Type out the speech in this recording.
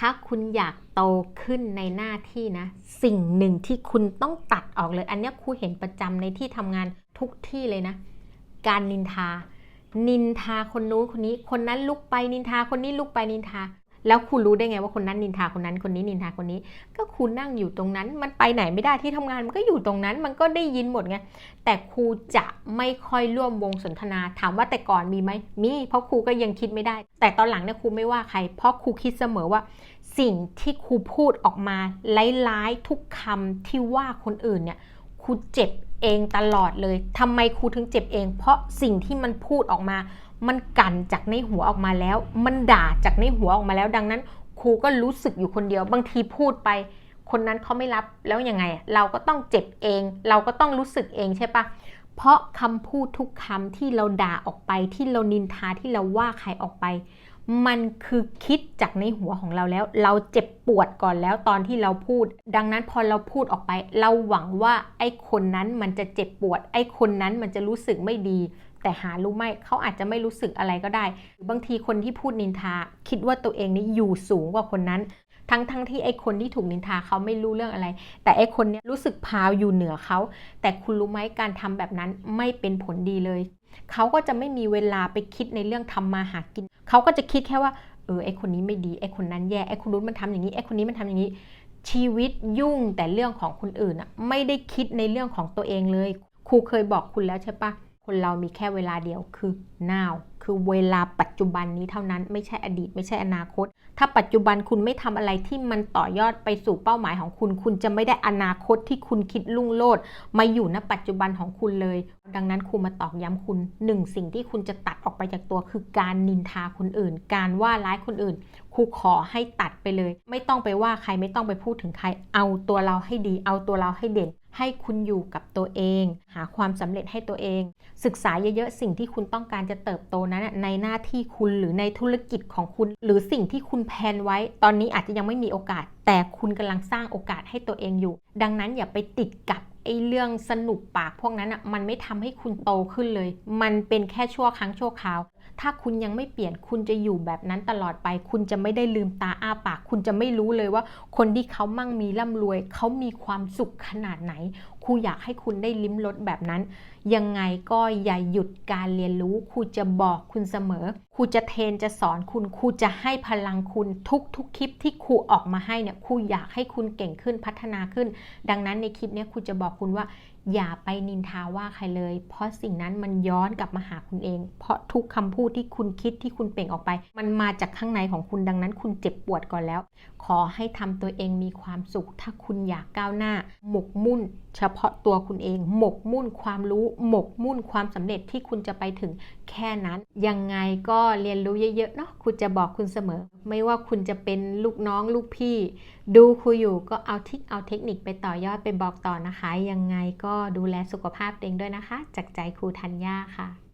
ถ้าคุณอยากโตขึ้นในหน้าที่นะ สิ่งหนึ่งที่คุณต้องตัดออกเลย อันนี้ครูเห็นประจำในที่ทำงานทุกที่เลยนะ การนินทา นินทาคนนู้นคนนี้ คนนั้นลุกไปนินทาคนนี้ลุกไปนินทา แล้วคุณรู้ได้ไงว่าคนนั้นนินทาคนนั้นคนนี้นินทาคนนี้ ก็คุณนั่งอยู่ตรงนั้น มันไปไหนไม่ได้ที่ทำงานมันก็อยู่ตรงนั้น มันก็ได้ยินหมดไงแต่ครูจะไม่ค่อยร่วมวงสนทนา ถามว่าแต่ก่อนมีไหมมี เพราะครูก็ยังคิดไม่ได้ แต่ตอนหลังเนี่ยครูไม่ว่าใคร เพราะครูคิดเสมอว่า สิ่งที่ครูพูดออกมาร้ายๆทุกคำที่ว่าคนอื่นเนี่ยครูเจ็บเองตลอดเลยทำไมครูถึงเจ็บเอง เพราะสิ่งที่มันพูดออกมา มันกันจากในหัวออกมาแล้ว มันด่าจากในหัวออกมาแล้ว ดังนั้นครูก็รู้สึกอยู่คนเดียว บางทีพูดไป คนนั้นเขาไม่รับแล้วยังไง เราก็ต้องเจ็บเอง เราก็ต้องรู้สึกเองใช่ปะเพราะคำพูดทุกคำที่เราด่าออกไปที่เรานินทาที่เราว่าใครออกไป มันคือคิดจากในหัวของเราแล้ว เราเจ็บปวดก่อนแล้วตอนที่เราพูด ดังนั้นพอเราพูดออกไป เราหวังว่าไอ้คนนั้นมันจะเจ็บปวด ไอ้คนนั้นมันจะรู้สึกไม่ดี แต่หารู้ไหมเขาอาจจะไม่รู้สึกอะไรก็ได้ บางทีคนที่พูดนินทา คิดว่าตัวเองนี่อยู่สูงกว่าคนนั้น ทั้งทั้งที่ไอ้คนที่ถูกนินทาเขาไม่รู้เรื่องอะไร แต่ไอ้คนนี้รู้สึกพาวอยู่เหนือเขา แต่คุณรู้ไหมการทำแบบนั้นไม่เป็นผลดีเลย เขาก็จะไม่มีเวลาไปคิดในเรื่องทำมาหากิน เขาก็จะคิดแค่ว่า เออไอคนนี้ไม่ดีไอคนนั้นแย่ไอคนนู้นมันทำอย่างนี้ไอคนนี้มันทำอย่างนี้ ชีวิตยุ่งแต่เรื่องของคนอื่นอะไม่ได้คิดในเรื่องของตัวเองเลย ครูเคยบอกคุณแล้วใช่ปะ คนเรามีแค่เวลาเดียวคือ now คือเวลาปัจจุบันนี้เท่านั้นไม่ใช่อดีต ไม่ใช่อนาคต ถ้าปัจจุบันคุณไม่ทำอะไรที่มันต่อยอดไปสู่เป้าหมายของคุณ คุณจะไม่ได้อนาคตที่คุณคิดลุ่งโลดมาอยู่ณปัจจุบันของคุณเลย ดังนั้นครูมาตอกย้ำคุณหนึ่งสิ่งที่คุณจะตัดออกไปจากตัว คือการนินทาคนอื่น การว่าร้ายคนอื่นครูขอให้ตัดไปเลย ไม่ต้องไปว่าใครไม่ต้องไปพูดถึงใคร เอาตัวเราให้ดี เอาตัวเราให้เด่น ให้คุณอยู่กับตัวเอง หาความสำเร็จให้ตัวเอง ศึกษาเยอะๆ สิ่งที่คุณต้องการจะเติบโตนั้นในหน้าที่คุณหรือในธุรกิจของคุณ หรือสิ่งที่คุณแพนไว้ ตอนนี้อาจจะยังไม่มีโอกาส แต่คุณกำลังสร้างโอกาสให้ตัวเองอยู่ ดังนั้นอย่าไปติดกับไอ้เรื่องสนุกปากพวกนั้นอะมันไม่ทำให้คุณโตขึ้นเลย มันเป็นแค่ชั่วครั้งชั่วคราว ถ้าคุณยังไม่เปลี่ยนคุณจะอยู่แบบนั้นตลอดไป คุณจะไม่ได้ลืมตาอ้าปาก คุณจะไม่รู้เลยว่า คนที่เขามั่งมีร่ำรวย เขามีความสุขขนาดไหนครูอยากให้คุณได้ลิ้มรสแบบนั้น ยังไงก็อย่าหยุดการเรียนรู้ครูจะบอกคุณเสมอครูจะเทนจะสอนคุณครูจะให้พลังคุณทุกทุกคลิปที่ครูออกมาให้เนี่ยครูอยากให้คุณเก่งขึ้นพัฒนาขึ้น ดังนั้นในคลิปนี้ครูจะบอกคุณว่า อย่าไปนินทาว่าใครเลย เพราะสิ่งนั้นมันย้อนกลับมาหาคุณเอง เพราะทุกคำพูดที่คุณคิดที่คุณเปล่งออกไป มันมาจากข้างในของคุณดังนั้น คุณเจ็บปวดก่อนแล้ว ขอให้ทำตัวเองมีความสุข ถ้าคุณอยากก้าวหน้า หมกมุ่นเฉพาะตัวคุณเอง หมกมุ่นความรู้ หมกมุ่นความสำเร็จที่คุณจะไปถึงแค่นั้น ยังไงก็เรียนรู้เยอะๆเนาะคุณจะบอกคุณเสมอ ไม่ว่าคุณจะเป็นลูกน้องลูกพี่ ดูครูอยู่ก็เอาทิคเอาเทคนิคไปต่อยอดไปบอกต่อนะคะ ยังไงก็ดูแลสุขภาพเองด้วยนะคะ จากใจครูธัญญาค่ะ